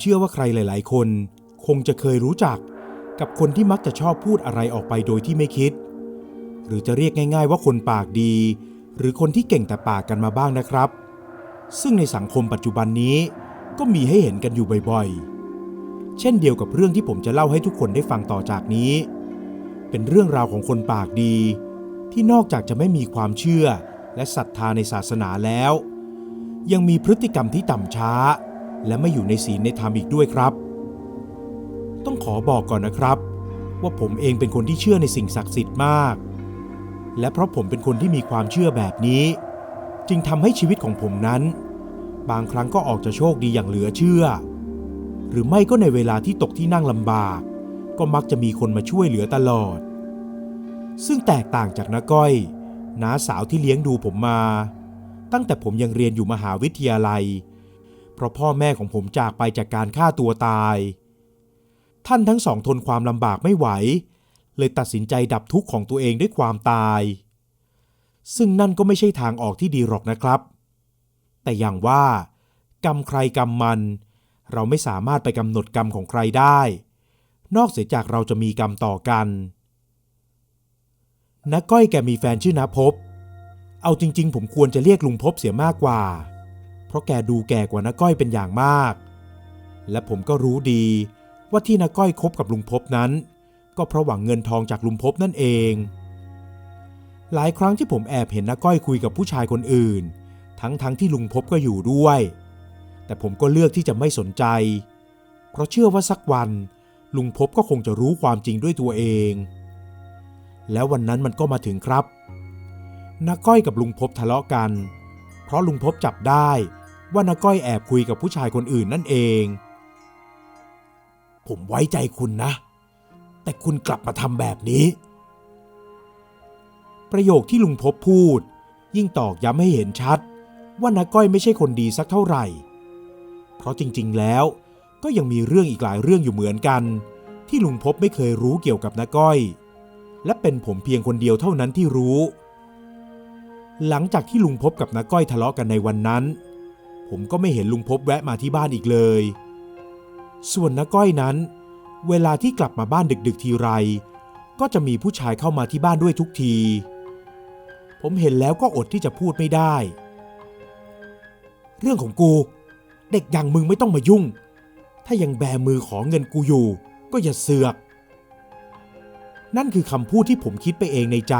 เชื่อว่าใครหลาย ๆ คน คงจะเคยรู้จักกับคนที่มักจะชอบพูดอะไรออกไปโดยที่ไม่คิด หรือจะเรียกง่าย ๆ ว่าคนปากดี หรือคนที่เก่งแต่ปากกันมาบ้างนะครับ ซึ่งในสังคมปัจจุบันนี้ก็มีให้เห็นกันอยู่บ่อยๆ เช่นเดียวกับเรื่องที่ผมจะเล่าให้ทุกคนได้ฟังต่อจากนี้ เป็นเรื่องราวของคนปากดี ที่นอกจากจะไม่มีความเชื่อและศรัทธาในศาสนาแล้ว ยังมีพฤติกรรมที่ต่ำช้า และไม่อยู่ในศีลในธรรมอีกด้วยครับ ต้องขอบอกก่อนนะครับ ว่าผมเองเป็นคนที่เชื่อในสิ่งศักดิ์สิทธิ์มาก และเพราะผมเป็นคนที่มีความเชื่อแบบนี้ จึงทำให้ชีวิตของผมนั้น บางครั้งก็ออกจะโชคดีอย่างเหลือเชื่อ หรือไม่ก็ในเวลาที่ตกที่นั่งลำบาก ก็มักจะมีคนมาช่วยเหลือตลอด ซึ่งแตกต่างจากน้าก้อยน้าสาวที่เลี้ยงดูผมมา ตั้งแต่ผมยังเรียนอยู่มหาวิทยาลัย เพราะพ่อแม่ของผมจากไปจากการฆ่าตัวตาย ท่านทั้งสองทนความลำบากไม่ไหว เลยตัดสินใจดับทุกข์ของตัวเองด้วยความตาย ซึ่งนั่นก็ไม่ใช่ทางออกที่ดีหรอกนะครับ แต่อย่างว่ากรรมใครกรรมมัน เราไม่สามารถไปกำหนดกรรมของใครได้ นอกเสียจากเราจะมีกรรมต่อกันนักก้อยแกมีแฟนชื่อนาภพเอาจริง ๆ ผมควรจะเรียกลุงพบเสียมากกว่า ราะแกดูแก่กว่านักก้อยเป็นอย่างมาก และผมก็รู้ดีว่าที่นักก้อยคบกับลุงพบนั้น ก็เพราะหวังเงินทองจากลุงพบนั่นเอง หลายครั้งที่ผมแอบเห็นนักก้อยคุยกับผู้ชายคนอื่น ทั้งๆทที่ลุงพบก็อยู่ด้วย แต่ผมก็เลือกที่จะไม่สนใจ เพราะเชื่อว่าสักวันลุงพบก็คงจะรู้ความจริงด้วยตัวเอง แล้ววันนั้นมันก็มาถึงครับนักก้อยกับลุงพบทะเลาะกัน เพราะลุงพบจับได้ ว่านักก้อยแอบคุยกับผู้ชายคนอื่นนั่นเอง ผมไว้ใจคุณนะ แต่คุณกลับมาทำแบบนี้ ประโยคที่ลุงพบพูด ยิ่งตอกย้ำให้เห็นชัด ว่านักก้อยไม่ใช่คนดีสักเท่าไหร่ เพราะจริงๆแล้วก็ยังมีเรื่องอีกหลายเรื่องอยู่เหมือนกัน ที่ลุงพบไม่เคยรู้เกี่ยวกับนักก้อย และเป็นผมเพียงคนเดียวเท่านั้นที่รู้ หลังจากที่ลุงพบกับนักก้อยทะเลาะกันในวันนั้น ผมก็ไม่เห็นลุงพบแวะมาที่บ้านอีกเลย ส่วนนักก้อยนั้น เวลาที่กลับมาบ้านดึกๆทีไร ก็จะมีผู้ชายเข้ามาที่บ้านด้วยทุกที ผมเห็นแล้วก็อดที่จะพูดไม่ได้ เรื่องของกู เด็กอย่างมึงไม่ต้องมายุ่ง ถ้ายังแบมือขอเงินกูอยู่ ก็อย่าเสือก นั่นคือคำพูดที่ผมคิดไปเองในใจ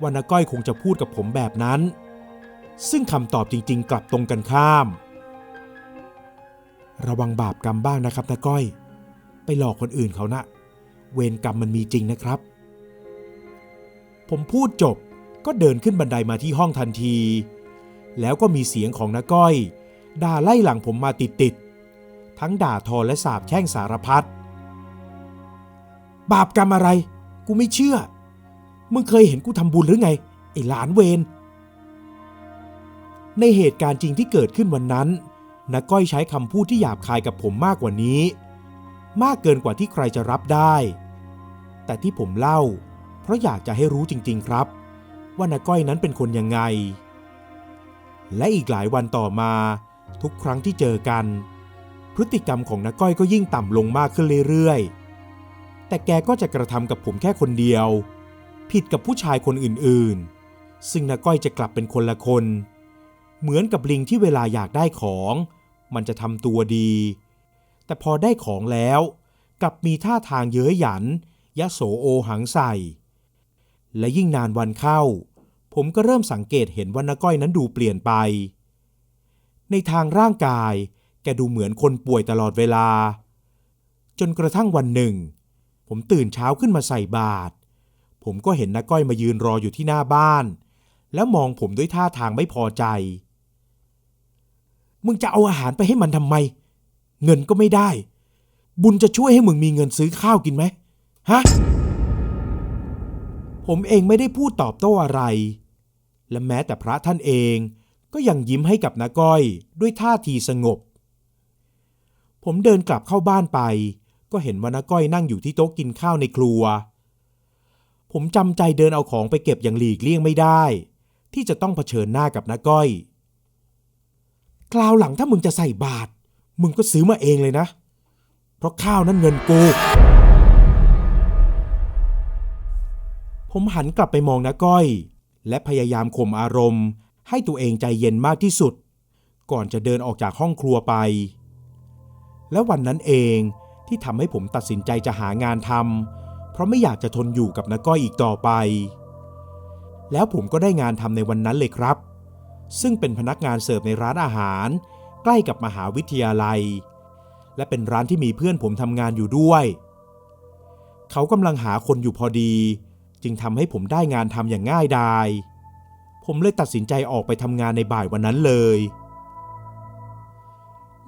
ว่านาก้อยคงจะพูดกับผมแบบนั้น ซึ่งคำตอบจริง ๆ กลับตรงกันข้าม ระวังบาปกรรมบ้างนะครับนาก้อย ไปหลอกคนอื่นเขานะ เวรกรรมมันมีจริงนะครับ ผมพูดจบก็เดินขึ้นบันไดมาที่ห้องทันที แล้วก็มีเสียงของนาก้อย ด่าไล่หลังผมมาติดๆ ทั้งด่าทอและสาบแช่งสารพัด บาปกรรมอะไร กูไม่เชื่อ มึงเคยเห็นกูทำบุญหรือไง ไอ้หลานเวน ในเหตุการณ์จริงที่เกิดขึ้นวันนั้นนก้อยใช้คำพูดที่หยาบคายกับผมมากกว่านี้ มากเกินกว่าที่ใครจะรับได้ แต่ที่ผมเล่า เพราะอยากจะให้รู้จริง ๆ ครับ ว่านก้อยนั้นเป็นคนยังไง และอีกหลายวันต่อมา ทุกครั้งที่เจอกัน พฤติกรรมของนก้อยก็ยิ่งต่ำลงมากขึ้นเรื่อยๆ แต่แกก็จะกระทำกับผมแค่คนเดียว ผิดกับผู้ชายคนอื่นๆ ซึ่งนก้อยจะกลับเป็นคนละคน เหมือนกับลิงที่เวลาอยากได้ของ มันจะทำตัวดี แต่พอได้ของแล้วกลับมีท่าทางเย้ยหยัน ยะโสโอหังใส่ และยิ่งนานวันเข้า ผมก็เริ่มสังเกตเห็นว่านาก้อยนั้นดูเปลี่ยนไป ในทางร่างกาย แกดูเหมือนคนป่วยตลอดเวลา จนกระทั่งวันหนึ่ง ผมตื่นเช้าขึ้นมาใส่บาตรผมก็เห็นนาก้อยมายืนรออยู่ที่หน้าบ้าน แล้วมองผมด้วยท่าทางไม่พอใจ มึงจะเอาอาหารไปให้มันทำไม เงินก็ไม่ได้ บุญจะช่วยให้มึงมีเงินซื้อข้าวกินไหมฮะ ผมเองไม่ได้พูดตอบโต้อะไร และแม้แต่พระท่านเองก็ยังยิ้มให้กับนาก้อยด้วยท่าทีสงบ ผมเดินกลับเข้าบ้านไป ก็เห็นว่านาก้อยนั่งอยู่ที่โต๊ะกินข้าวในครัว ผมจำใจเดินเอาของไปเก็บอย่างหลีกเลี่ยงไม่ได้ ที่จะต้องเผชิญหน้ากับนาก้อย คราวหลังถ้ามึงจะใส่บาตรมึงก็ซื้อมาเองเลยนะ เพราะข้าวนั้นเงินกู ผมหันกลับไปมองนาก้อย และพยายามข่มอารมณ์ ให้ตัวเองใจเย็นมากที่สุด ก่อนจะเดินออกจากห้องครัวไป และวันนั้นเองที่ทำให้ผมตัดสินใจจะหางานทำเพราะไม่อยากจะทนอยู่กับนาก้อยอีกต่อไป แล้วผมก็ได้งานทำในวันนั้นเลยครับ ซึ่งเป็นพนักงานเสิร์ฟในร้านอาหาร ใกล้กับมหาวิทยาลัย และเป็นร้านที่มีเพื่อนผมทำงานอยู่ด้วย เขากำลังหาคนอยู่พอดี จึงทำให้ผมได้งานทำอย่างง่ายดาย ผมเลยตัดสินใจออกไปทำงานในบ่ายวันนั้นเลย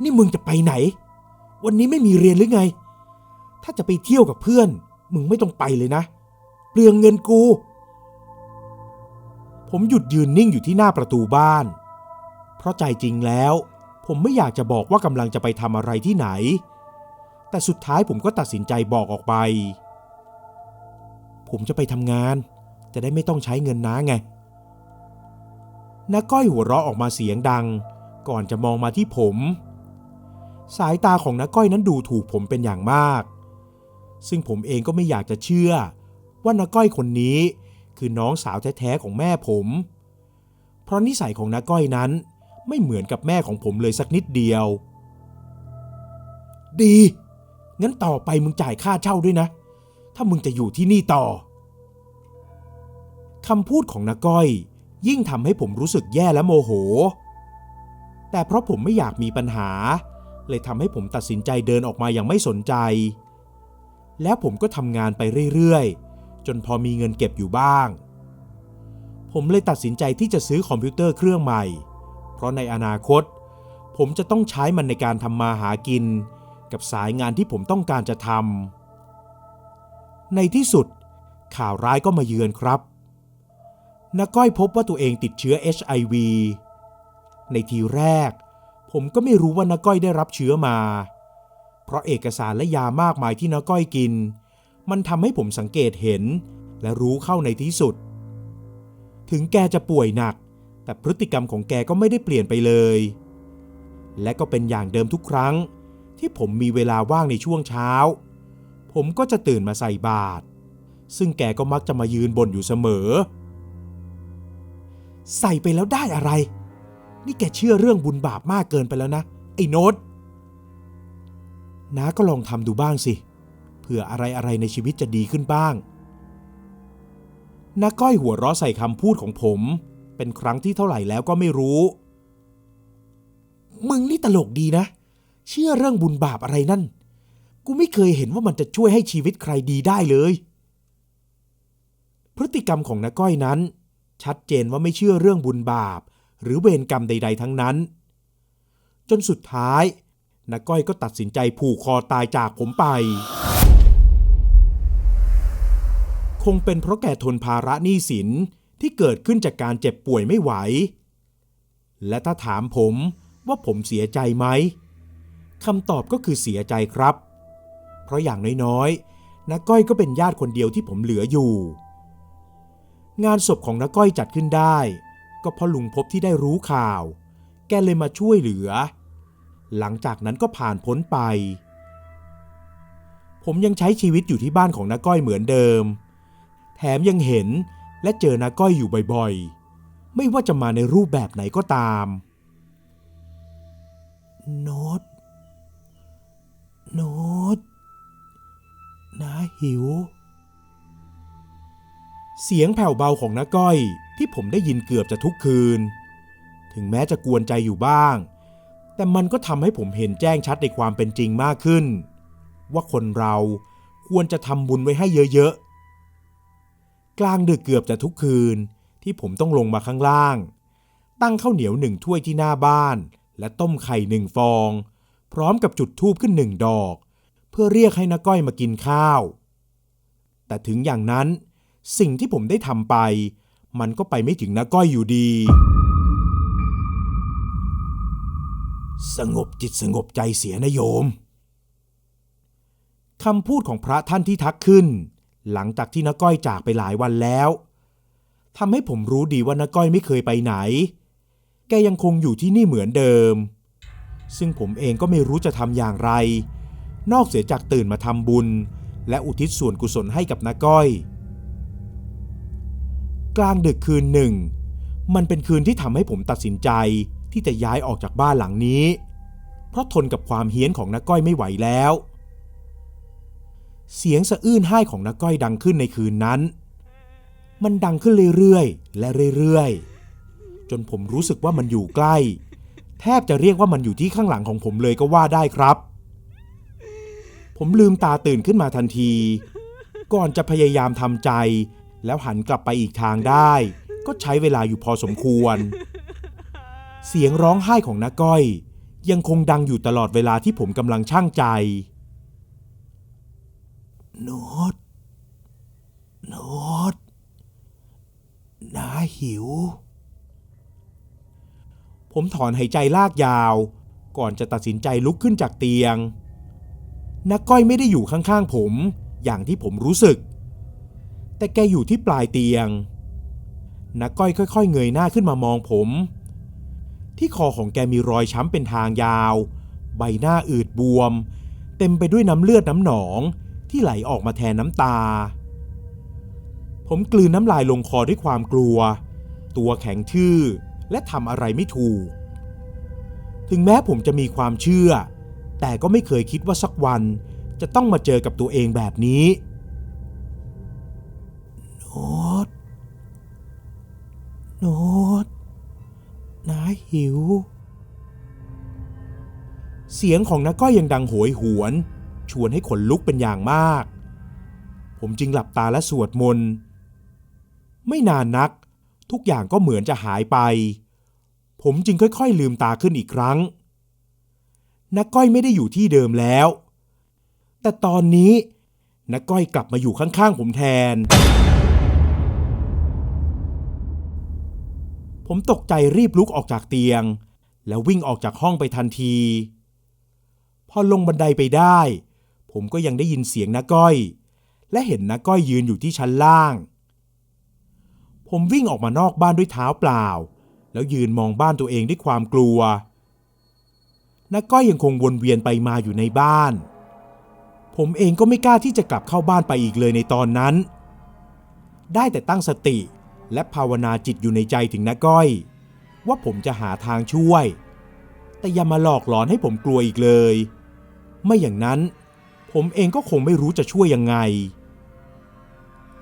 นี่มึงจะไปไหน วันนี้ไม่มีเรียนหรือไง ถ้าจะไปเที่ยวกับเพื่อน มึงไม่ต้องไปเลยนะ เปลืองเงินกู ผมหยุดยืนนิ่งอยู่ที่หน้าประตูบ้าน เพราะใจจริงแล้ว ผมไม่อยากจะบอกว่ากำลังจะไปทำอะไรที่ไหน แต่สุดท้ายผมก็ตัดสินใจบอกออกไป ผมจะไปทำงาน จะได้ไม่ต้องใช้เงินน้าไงน้าก้อยหัวเราะออกมาเสียงดัง ก่อนจะมองมาที่ผม สายตาของน้าก้อยนั้นดูถูกผมเป็นอย่างมาก ซึ่งผมเองก็ไม่อยากจะเชื่อว่าน้าก้อยคนนี้ คือน้องสาวแท้ๆของแม่ผม เพราะนิสัยของน้าก้อยนั้นไม่เหมือนกับแม่ของผมเลยสักนิดเดียว ดี งั้นต่อไปมึงจ่ายค่าเช่าด้วยนะ ถ้ามึงจะอยู่ที่นี่ต่อคำพูดของน้าก้อย ยิ่งทำให้ผมรู้สึกแย่และโมโห แต่เพราะผมไม่อยากมีปัญหา เลยทำให้ผมตัดสินใจเดินออกมาอย่างไม่สนใจ แล้วผมก็ทำงานไปเรื่อยๆ จนพอมีเงินเก็บอยู่บ้าง ผมเลยตัดสินใจที่จะซื้อคอมพิวเตอร์เครื่องใหม่ เพราะในอนาคต ผมจะต้องใช้มันในการทำมาหากิน กับสายงานที่ผมต้องการจะทำในที่สุด ข่าวร้ายก็มาเยือนครับนาก้อยพบว่าตัวเองติดเชื้อ HIV ในทีแรก ผมก็ไม่รู้ว่านาก้อยได้รับเชื้อมา เพราะเอกสารและยามากมายที่นาก้อยกิน มันทำให้ผมสังเกตเห็น และรู้เข้าในที่สุด ถึงแกจะป่วยหนัก แต่พฤติกรรมของแกก็ไม่ได้เปลี่ยนไปเลย และก็เป็นอย่างเดิมทุกครั้ง ที่ผมมีเวลาว่างในช่วงเช้า ผมก็จะตื่นมาใส่บาตรซึ่งแกก็มักจะมายืนบ่นอยู่เสมอ ใส่ไปแล้วได้อะไร นี่แกเชื่อเรื่องบุญบาปมากเกินไปแล้วนะ ไอ้โน้ตน้าก็ลองทำดูบ้างสิ เผื่ออะไรอะไรในชีวิตจะดีขึ้นบ้างน้าก้อยหัวเราะใส่คำพูดของผม เป็นครั้งที่เท่าไหร่แล้วก็ไม่รู้ มึงนี่ตลกดีนะ เชื่อเรื่องบุญบาปอะไรนั่น กูไม่เคยเห็นว่ามันจะช่วยให้ชีวิตใครดีได้เลย พฤติกรรมของน้าก้อยนั้น ชัดเจนว่าไม่เชื่อเรื่องบุญบาป หรือเวรกรรมใด ๆ ทั้งนั้น จนสุดท้ายน้าก้อยก็ตัดสินใจผูกคอตายจากผมไป คงเป็นเพราะแกทนภาระหนี้สินที่เกิดขึ้นจากการเจ็บป่วยไม่ไหว และถ้าถามผมว่าผมเสียใจไหมคำตอบก็คือเสียใจครับ เพราะอย่างน้อยๆน้าก้อยก็เป็นญาติคนเดียวที่ผมเหลืออยู่ งานศพของน้าก้อยจัดขึ้นได้ ก็เพราะลุงพบที่ได้รู้ข่าว แกเลยมาช่วยเหลือ หลังจากนั้นก็ผ่านพ้นไป ผมยังใช้ชีวิตอยู่ที่บ้านของน้าก้อยเหมือนเดิม มยังเห็นและเจอน้าก้อยอยู่บ่อยๆ ไม่ว่าจะมาในรูปแบบไหนก็ตาม โน้ตโน้ตน้าหิว เสียงแผ่วเบาของน้าก้อยที่ผมได้ยินเกือบจะทุกคืน ถึงแม้จะกวนใจอยู่บ้าง แต่มันก็ทำให้ผมเห็นแจ้งชัดในความเป็นจริงมากขึ้น ว่าคนเราควรจะทำบุญไว้ให้เยอะๆ กลางดึกเกือบจะทุกคืน ที่ผมต้องลงมาข้างล่าง ตั้งข้าวเหนียวหนึ่งถ้วยที่หน้าบ้าน และต้มไข่หนึ่งฟอง พร้อมกับจุดธูปขึ้นหนึ่งดอก เพื่อเรียกให้น้าก้อยมากินข้าว แต่ถึงอย่างนั้น สิ่งที่ผมได้ทำไป มันก็ไปไม่ถึงน้าก้อยอยู่ดี สงบจิตสงบใจเสียนะโยมคำพูดของพระท่านที่ทักขึ้น หลังจากที่น้าก้อยจากไปหลายวันแล้วทำให้ผมรู้ดีว่าน้าก้อยไม่เคยไปไหน แกยังคงอยู่ที่นี่เหมือนเดิม ซึ่งผมเองก็ไม่รู้จะทำอย่างไร นอกเสียจากตื่นมาทำบุญ และอุทิศส่วนกุศลให้กับนาก้อย กลางดึกคืนหนึ่ง มันเป็นคืนที่ทำให้ผมตัดสินใจที่จะย้ายออกจากบ้านหลังนี้ เพราะทนกับความเฮี้ยนของนาก้อยไม่ไหวแล้ว เสียงสะอื้นไห้ของนาก้อยดังขึ้นในคืนนั้น มันดังขึ้นเรื่อยๆ และเรื่อยๆ จนผมรู้สึกว่ามันอยู่ใกล้ แทบจะเรียกว่ามันอยู่ที่ข้างหลังของผมเลยก็ว่าได้ครับ ผมลืมตาตื่นขึ้นมาทันที ก่อนจะพยายามทำใจ แล้วหันกลับไปอีกทางได้ ก็ใช้เวลาอยู่พอสมควร เสียงร้องไห้ของน้าก้อย ยังคงดังอยู่ตลอดเวลาที่ผมกำลังช่างใจ โนดโนดน้าหิว ผมถอนหายใจลากยาว ก่อนจะตัดสินใจลุกขึ้นจากเตียงนักก้อยไม่ได้อยู่ข้างๆผมอย่างที่ผมรู้สึก แต่แกอยู่ที่ปลายเตียงนักก้อยค่อย ๆ เงยหน้าขึ้นมามองผม ที่คอของแกมีรอยช้ำเป็นทางยาว ใบหน้าอืดบวม เต็มไปด้วยน้ำเลือดน้ำหนอง ที่ไหลออกมาแทนน้ำตา ผมกลืนน้ำลายลงคอด้วยความกลัว ตัวแข็งทื่อและทำอะไรไม่ถูก ถึงแม้ผมจะมีความเชื่อ แต่ก็ไม่เคยคิดว่าสักวันจะต้องมาเจอกับตัวเองแบบนี้โน้ตโน้ตน้าหิว เสียงของน้าก้อยยังดังโหยหวน ชวนให้ขนลุกเป็นอย่างมาก ผมจึงหลับตาและสวดมนต์ ไม่นานนัก ทุกอย่างก็เหมือนจะหายไป ผมจึงค่อยๆลืมตาขึ้นอีกครั้งนักก้อยไม่ได้อยู่ที่เดิมแล้ว แต่ตอนนี้นักก้อยกลับมาอยู่ข้างๆผมแทน ผมตกใจรีบลุกออกจากเตียง แล้ววิ่งออกจากห้องไปทันที พอลงบันไดไปได้ ผมก็ยังได้ยินเสียงนักก้อย และเห็นนักก้อยยืนอยู่ที่ชั้นล่าง ผมวิ่งออกมานอกบ้านด้วยเท้าเปล่า แล้วยืนมองบ้านตัวเองด้วยความกลัวนักก้อยยังคงวนเวียนไปมาอยู่ในบ้าน ผมเองก็ไม่กล้าที่จะกลับเข้าบ้านไปอีกเลยในตอนนั้น ได้แต่ตั้งสติและภาวนาจิตอยู่ในใจถึงนักก้อย ว่าผมจะหาทางช่วย แต่อย่ามาหลอกหลอนให้ผมกลัวอีกเลย ไม่อย่างนั้น ผมเองก็คงไม่รู้จะช่วยยังไง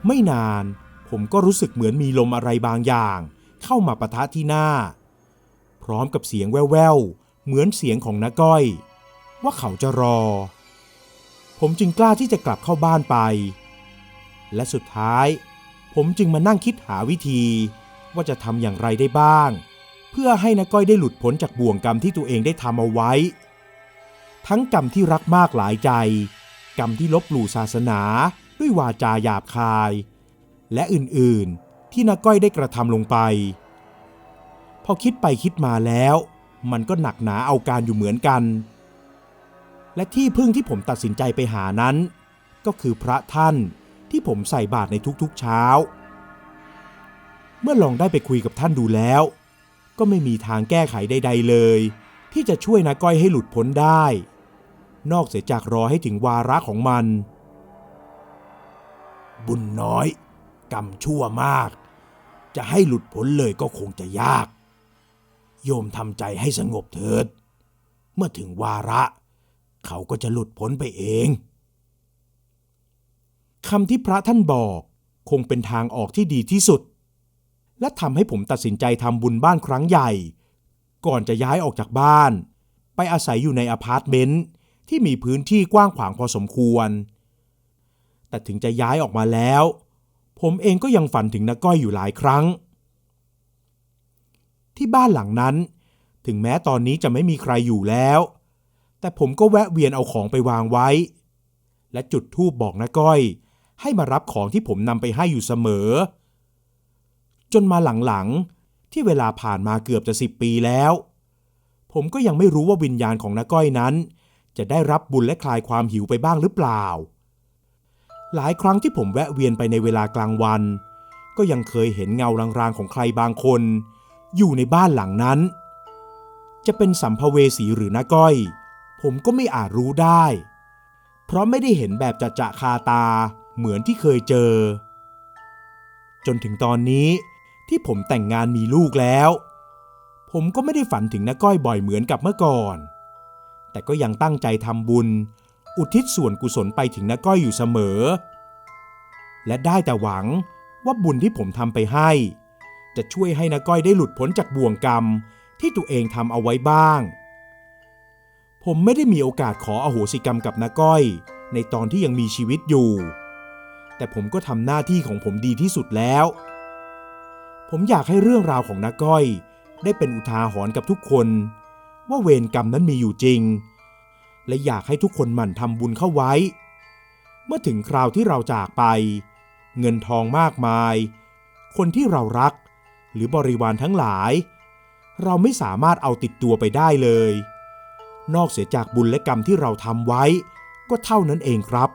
ไม่นานผมก็รู้สึกเหมือนมีลมอะไรบางอย่าง เข้ามาปะทะที่หน้า พร้อมกับเสียงแว่วๆ เหมือนเสียงของน้าก้อย ว่าเขาจะรอ ผมจึงกล้าที่จะกลับเข้าบ้านไป และสุดท้าย ผมจึงมานั่งคิดหาวิธี ว่าจะทำอย่างไรได้บ้าง เพื่อให้น้าก้อยได้หลุดพ้นจากบ่วงกรรมที่ตัวเองได้ทำเอาไว้ทั้งกรรมที่รักมากหลายใจ กรรมที่ลบหลู่ศาสนาด้วยวาจาหยาบคาย และอื่นๆ ที่น้าก้อยได้กระทำลงไป พอคิดไปคิดมาแล้ว มันก็หนักหนาเอาการอยู่เหมือนกัน และที่พึ่งที่ผมตัดสินใจไปหานั้น ก็คือพระท่านที่ผมใส่บาตรในทุกๆเช้า เมื่อลองได้ไปคุยกับท่านดูแล้ว ก็ไม่มีทางแก้ไขใด ๆเลย ที่จะช่วยนาก้อยให้หลุดพ้นได้ นอกเสียจากรอให้ถึงวาระของมัน บุญน้อย กรรมชั่วมาก จะให้หลุดพ้นเลยก็คงจะยาก โยมทำใจให้สงบเถิด เมื่อถึงวาระ เขาก็จะหลุดพ้นไปเองคำที่พระท่านบอกคงเป็นทางออกที่ดีที่สุด และทำให้ผมตัดสินใจทำบุญบ้านครั้งใหญ่ ก่อนจะย้ายออกจากบ้าน ไปอาศัยอยู่ในอพาร์ตเมนต์ ที่มีพื้นที่กว้างขวางพอสมควร แต่ถึงจะย้ายออกมาแล้ว ผมเองก็ยังฝันถึงนักก้อยอยู่หลายครั้ง ที่บ้านหลังนั้น ถึงแม้ตอนนี้จะไม่มีใครอยู่แล้ว แต่ผมก็แวะเวียนเอาของไปวางไว้ และจุดธูปบอกนักก้อย ให้มารับของที่ผมนำไปให้อยู่เสมอ จนมาหลังๆ ที่เวลาผ่านมาเกือบจะสิบปีแล้วผมก็ยังไม่รู้ว่าวิญญาณของนักก้อยนั้น จะได้รับบุญและคลายความหิวไปบ้างหรือเปล่า หลายครั้งที่ผมแวะเวียนไปในเวลากลางวัน ก็ยังเคยเห็นเงารางๆของใครบางคน อยู่ในบ้านหลังนั้น จะเป็นสัมภเวสีหรือนาก้อย ผมก็ไม่อาจรู้ได้ เพราะไม่ได้เห็นแบบจะจะคาตาเหมือนที่เคยเจอ จนถึงตอนนี้ที่ผมแต่งงานมีลูกแล้ว ผมก็ไม่ได้ฝันถึงนาก้อยบ่อยเหมือนกับเมื่อก่อน แต่ก็ยังตั้งใจทำบุญ อุทิศส่วนกุศลไปถึงนาก้อยอยู่เสมอ และได้แต่หวังว่าบุญที่ผมทำไปให้ จะช่วยให้นาก้อยได้หลุดพ้นจากบ่วงกรรมที่ตัวเองทำเอาไว้บ้าง ผมไม่ได้มีโอกาสขออโหสิกรรมกับนาก้อย ในตอนที่ยังมีชีวิตอยู่ แต่ผมก็ทำหน้าที่ของผมดีที่สุดแล้ว ผมอยากให้เรื่องราวของนาก้อย ได้เป็นอุทาหรณ์กับทุกคน ว่าเวรกรรมนั้นมีอยู่จริง และอยากให้ทุกคนหมั่นทำบุญเข้าไว้ เมื่อถึงคราวที่เราจากไป เงินทองมากมาย คนที่เรารัก หรือบริวารทั้งหลาย เราไม่สามารถเอาติดตัวไปได้เลย นอกเสียจากบุญและกรรมที่เราทำไว้ ก็เท่านั้นเองครับ